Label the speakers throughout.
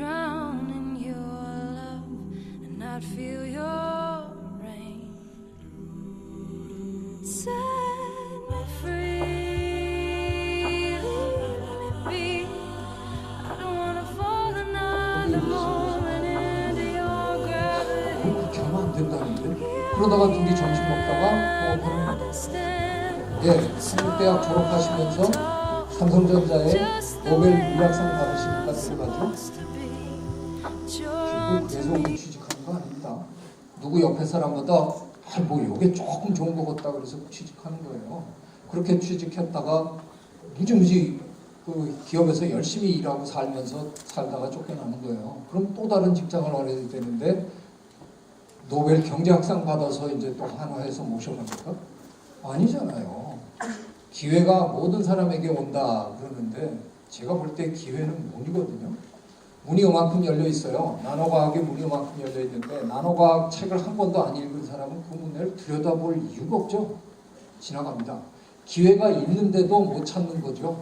Speaker 1: drown in your love and I'd feel your rain. Set me free, let me be. I don't wanna fall another moment into your gravity.
Speaker 2: 자면 안 된다는데 그러다가 둘이 점심 먹다가 뭐 예, 대학 졸업하시면서 삼성전자에 노벨 물리학상 받으신 분까지 가지고 그래서 오늘 취직하는 거 아닙니다. 누구 옆에 사람보다 아, 뭐 요게 조금 좋은 거 같다 그래서 취직하는 거예요. 그렇게 취직했다가 무지무지 그 기업에서 열심히 일하고 살면서 살다가 쫓겨나는 거예요. 그럼 또 다른 직장을 얻어야 되는데 노벨 경제학상 받아서 이제 또 한화에서 모셔갑니까? 아니잖아요. 기회가 모든 사람에게 온다 그러는데 제가 볼 때 기회는 문이거든요. 문이 요만큼 열려 있어요. 나노과학의 문이 요만큼 열려 있는데 나노과학 책을 한 번도 안 읽은 사람은 그 문을 들여다볼 이유가 없죠. 지나갑니다. 기회가 있는데도 못 찾는 거죠.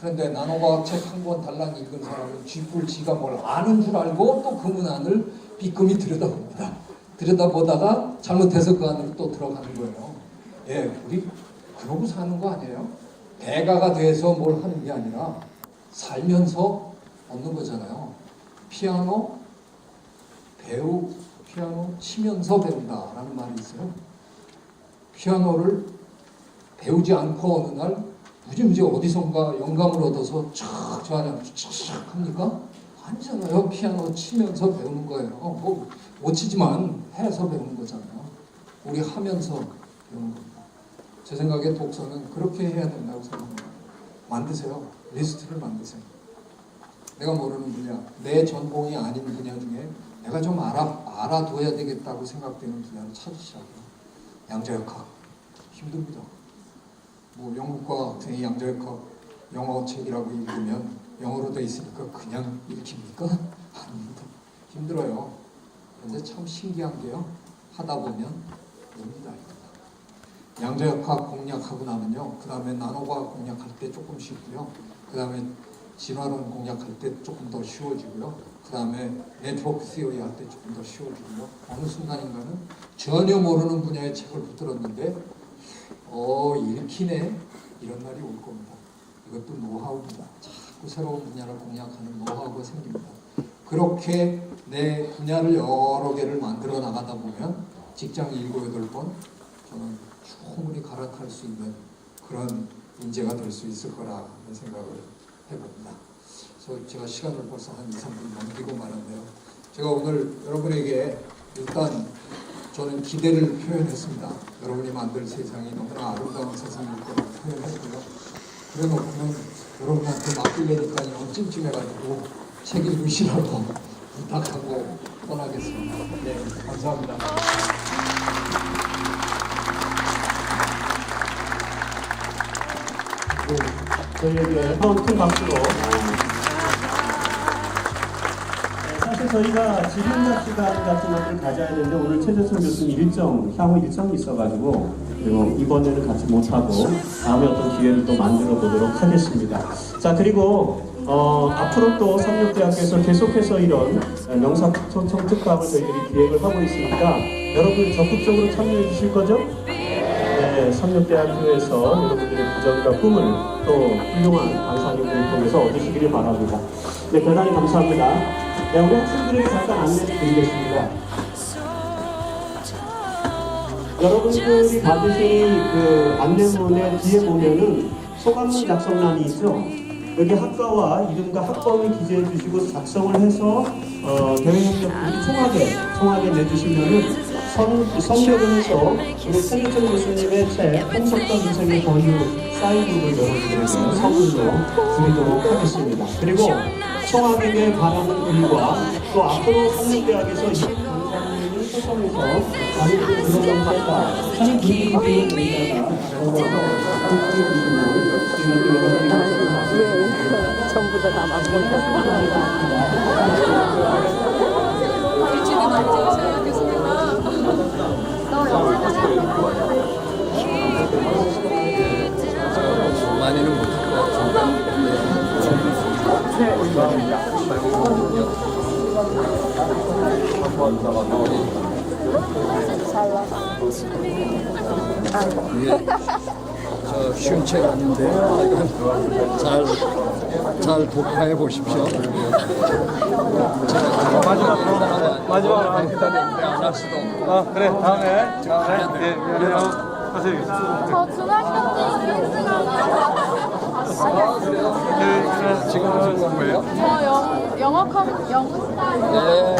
Speaker 2: 그런데 나노과학 책 한 권 달랑 읽은 사람은 쥐뿔 지가 뭘 아는 줄 알고 또 그 문 안을 비끔히 들여다봅니다. 들여다보다가 잘못해서 그 안으로 또 들어가는 거예요. 예, 우리 그러고 사는 거 아니에요? 대가가 돼서 뭘 하는 게 아니라 살면서 얻는 거잖아요. 피아노 배우 피아노 치면서 배운다라는 말이 있어요. 피아노를 배우지 않고 어느 날 무지무지 어디선가 영감을 얻어서 촥저 안에 촥촥 합니까? 아니잖아요. 피아노 치면서 배우는 거예요. 뭐 못 치지만 해서 배우는 거잖아요. 우리 하면서 배우는 겁니다. 제 생각에 독서는 그렇게 해야 된다고 생각합니다. 만드세요. 리스트를 만드세요. 내가 모르는 분야, 내 전공이 아닌 분야 중에 내가 좀 알아, 알아둬야 되겠다고 생각되는 분야를 찾으시라고요. 양자역학. 힘듭니다. 뭐 영국과 학생이 양자역학 영어 책이라고 읽으면 영어로 돼 있으니까 그냥 읽힙니까? 아닙니다. 힘들어요. 그런데 참 신기한 게요. 하다 보면 옵니다. 양자역학 공략하고 나면요. 그 다음에 나노과학 공략할 때 조금 쉽고요. 그 다음에 진화론 공략할 때 조금 더 쉬워지고요. 그 다음에 네트워크 시어리 할 때 조금 더 쉬워지고요. 어느 순간인가는 전혀 모르는 분야의 책을 붙들었는데 어 읽히네 이런 날이 올 겁니다. 이것도 노하우입니다. 자꾸 새로운 분야를 공략하는 노하우가 생깁니다. 그렇게 내 분야를 여러 개를 만들어 나가다 보면 직장 일곱 여덟 번 저는 충분히 갈아탈 수 있는 그런 인재가 될 수 있을 거라는 생각을 해봅니다. 그래서 제가 시간을 벌써 한 2, 3분 넘기고 말았네요. 제가 오늘 여러분에게 일단 저는 기대를 표현했습니다. 여러분이 만들 세상이 너무나 아름다운 세상일 거라고 표현했고요. 그래 놓고는 여러분한테 맡기려니까요 찜찜해가지고 책 읽으시라고 부탁하고 떠나겠습니다. 네, 감사합니다.
Speaker 3: 네, 저희에게 한번 큰 박수로. 네, 사실 저희가 질문자 시간 같은 것을 가져야 되는데 오늘 최재성 교수님 일정, 향후 일정이 있어가지고 그리고 이번에는 같이 못하고 다음에 어떤 기회를 또 만들어 보도록 하겠습니다. 자 그리고 어, 앞으로 또 삼육대학교에서 계속해서 이런 명사초청 특강을 저희들이 기획을 하고 있으니까 여러분 적극적으로 참여해 주실 거죠? 네, 삼육대학교에서 여러분들의 부정과 꿈을 또 훌륭한 강사님들을 통해서 얻으시기를 바랍니다. 네, 대단히 감사합니다. 네, 우리 학생들에게 잠깐 안내를 드리겠습니다. 여러분들이 받으신 그 안내문의 뒤에 보면은 소감문 작성란이 있죠. 여기 학과와 이름과 학번을 기재해 주시고 작성을 해서 어, 대외협력 총학에 총학에 내주시면은 선, 해서 우리 천일정 교수님의 책 홍석던 인생의 권유 사인북을 여러분들에게 선물로 드리도록 하겠습니다. 그리고 총학에게 바라는 일과 또 앞으로 한국대학에서 이 강사님을 초청해서 자기들이 그런 것다 하는 분위기를 여러분이
Speaker 4: 전부 다다 맞고
Speaker 2: 많이는 이게 저 쉬운 책 아닌데 잘, 잘 독파해 보십시오. 마지막 마지막으로 안할 수도 없고.
Speaker 5: 아 그래. 다음에. 예, 예, 안녕 하세요
Speaker 4: 저 중학교 때
Speaker 2: 네, 지금 무슨 공부예요?
Speaker 4: 저 영, 영어 컴, 영어
Speaker 2: 네.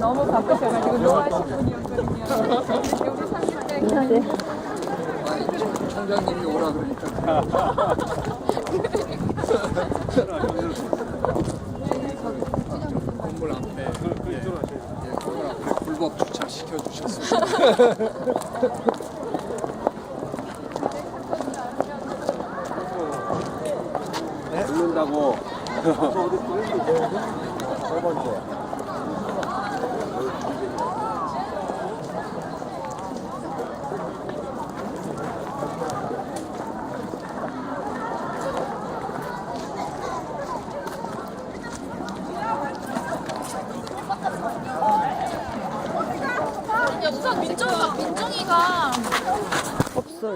Speaker 4: 너무 바쁘셔가지고 좋아하시는 분이었거든요. 여기 30대
Speaker 2: 총장님이 오라 그러니까. 건물 앞에 예, 예, 건물 앞에 불법 주차 시켜 주셨습니다.
Speaker 5: 죽는다고
Speaker 1: 야, 우선 민정이가, 민정이가
Speaker 4: 없어요.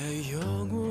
Speaker 6: 내 영혼